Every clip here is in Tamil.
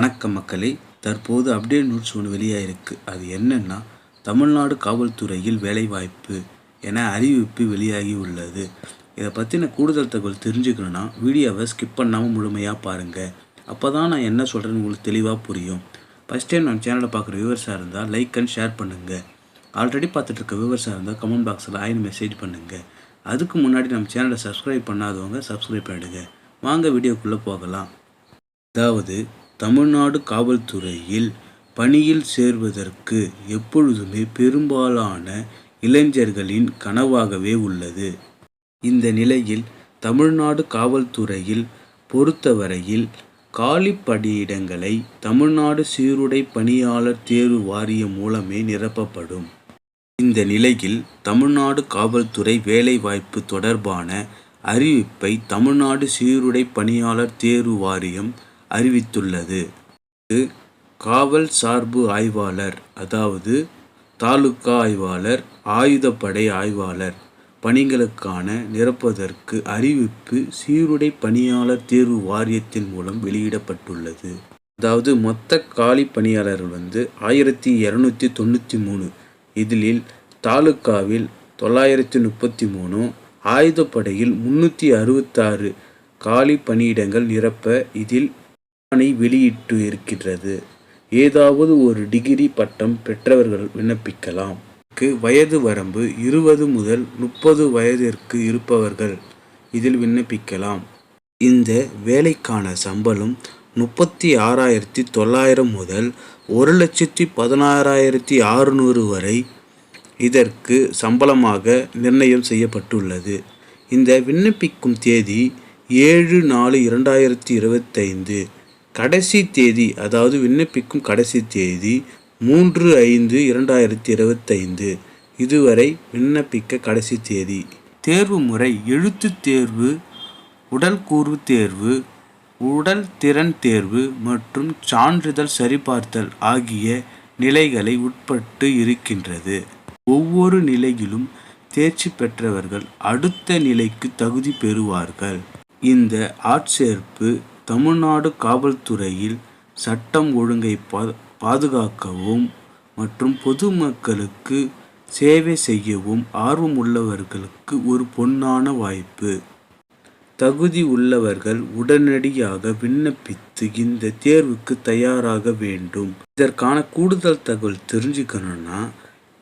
வணக்கம் மக்களே தற்போது அப்டேட் நியூஸ் ஒன்று வெளியாயிருக்கு. அது என்னென்னா தமிழ்நாடு காவல்துறையில் வேலைவாய்ப்பு என அறிவிப்பு வெளியாகி உள்ளது இதை பற்றின கூடுதல் தகவல் தெரிஞ்சுக்கணுன்னா வீடியோவை ஸ்கிப் பண்ணாமல் முழுமையாக பாருங்கள் அப்போ தான் நான் என்ன சொல்கிறேன்னு உங்களுக்கு தெளிவாக புரியும். ஃபஸ்ட் டைம் நம்ம சேனலை பார்க்குற வியூவர்ஸாக இருந்தால் லைக் அண்ட் ஷேர் பண்ணுங்கள் ஆல்ரெடி பார்த்துட்டு இருக்க வியூவர்ஸாக இருந்தால் கமெண்ட் பாக்ஸில் ஆயின் மெசேஜ் பண்ணுங்கள் அதுக்கு முன்னாடி நம்ம சேனலை சப்ஸ்கிரைப் பண்ணாதவங்க சப்ஸ்கிரைப் பண்ணிடுங்க. வாங்க வீடியோக்குள்ளே போகலாம். அதாவது தமிழ்நாடு காவல்துறையில் பணியில் சேர்வதற்கு எப்பொழுதுமே பெரும்பாலான இளைஞர்களின் கனவாகவே உள்ளது. இந்த நிலையில் தமிழ்நாடு காவல்துறையில் பொறுத்தவரையில் காலி பணியிடங்களை தமிழ்நாடு சீருடை பணியாளர் தேர்வு வாரியம் மூலமே நிரப்பப்படும். இந்த நிலையில் தமிழ்நாடு காவல்துறை வேலைவாய்ப்பு தொடர்பான அறிவிப்பை தமிழ்நாடு சீருடை பணியாளர் தேர்வு வாரியம் அறிவித்துள்ளது. காவல் சார்பு ஆய்வாளர் அதாவது தாலுகா ஆய்வாளர் ஆயுதப்படை ஆய்வாளர் பணிகளுக்கான நிரப்பதற்கு அறிவிப்பு சீருடை பணியாளர் தேர்வு வாரியத்தின் மூலம் வெளியிடப்பட்டுள்ளது. அதாவது மொத்த காலி பணியாளர்கள் வந்து ஆயிரத்தி இரநூத்தி தொண்ணூற்றி மூணு. இதில் தாலுக்காவில் தொள்ளாயிரத்தி முப்பத்தி மூணு ஆயுதப்படையில் முந்நூற்றி அறுபத்தாறு காலி பணியிடங்கள் நிரப்ப இதில் ஆணை வெளியிட்டு இருக்கின்றது ஏதாவது ஒரு டிகிரி பட்டம் பெற்றவர்கள் விண்ணப்பிக்கலாம். வயது வரம்பு இருபது முதல் முப்பது வயதிற்கு இருப்பவர்கள் இதில் விண்ணப்பிக்கலாம். இந்த வேலைக்கான சம்பளம் முப்பத்தி ஆறாயிரத்தி தொள்ளாயிரம் முதல் ஒரு லட்சத்தி பதினாறாயிரத்தி அறுநூறு வரை இதற்கு சம்பளமாக நிர்ணயம் செய்யப்பட்டுள்ளது. இந்த விண்ணப்பிக்கும் தேதி ஏழு நாலு இரண்டாயிரத்தி இருபத்தைந்து கடைசி தேதி அதாவது விண்ணப்பிக்கும் கடைசி தேதி மூன்று ஐந்து இரண்டாயிரத்தி இருபத்தைந்து. இதுவரை விண்ணப்பிக்க கடைசி தேதி. தேர்வு முறை எழுத்து தேர்வு உடல் கூர்வு தேர்வு உடல் திறன் தேர்வு மற்றும் சான்றிதழ் சரிபார்த்தல் ஆகிய நிலைகளை உட்பட்டு இருக்கின்றது. ஒவ்வொரு நிலையிலும் தேர்ச்சி பெற்றவர்கள் அடுத்த நிலைக்கு தகுதி பெறுவார்கள். இந்த ஆட்சேர்ப்பு தமிழ்நாடு காவல்துறையில் சட்டம் ஒழுங்கை பா பாதுகாக்கவும் மற்றும் பொதுமக்களுக்கு சேவை செய்யவும் ஆர்வம் உள்ளவர்களுக்கு ஒரு பொன்னான வாய்ப்பு. தகுதி உள்ளவர்கள் உடனடியாக விண்ணப்பித்து இந்த தேர்வுக்கு தயாராக வேண்டும். இதற்கான கூடுதல் தகவல் தெரிஞ்சுக்கணும்னா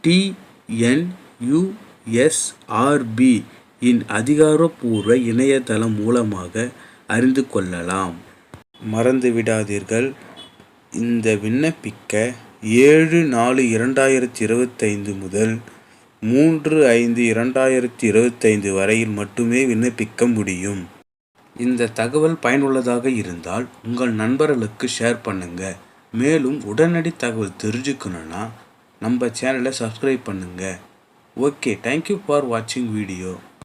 டிஎன்யூஎஸ்ஆர்பி இன் அதிகாரப்பூர்வ இணையதளம் மூலமாக அறிந்து கொள்ளலாம். மறந்து விடாதீர்கள். இந்த விண்ணப்பிக்க ஏழு நாலு இரண்டாயிரத்தி இருபத்தைந்து முதல் மூன்று ஐந்து இரண்டாயிரத்தி இருபத்தைந்து வரையில் மட்டுமே விண்ணப்பிக்க முடியும். இந்த தகவல் பயனுள்ளதாக இருந்தால் உங்கள் நண்பர்களுக்கு ஷேர் பண்ணுங்கள் மேலும் உடனடி தகவல் தெரிஞ்சுக்கணுன்னா நம்ம சேனலை சப்ஸ்கிரைப் பண்ணுங்கள் ஓகே தேங்க்யூ ஃபார் வாட்சிங் வீடியோ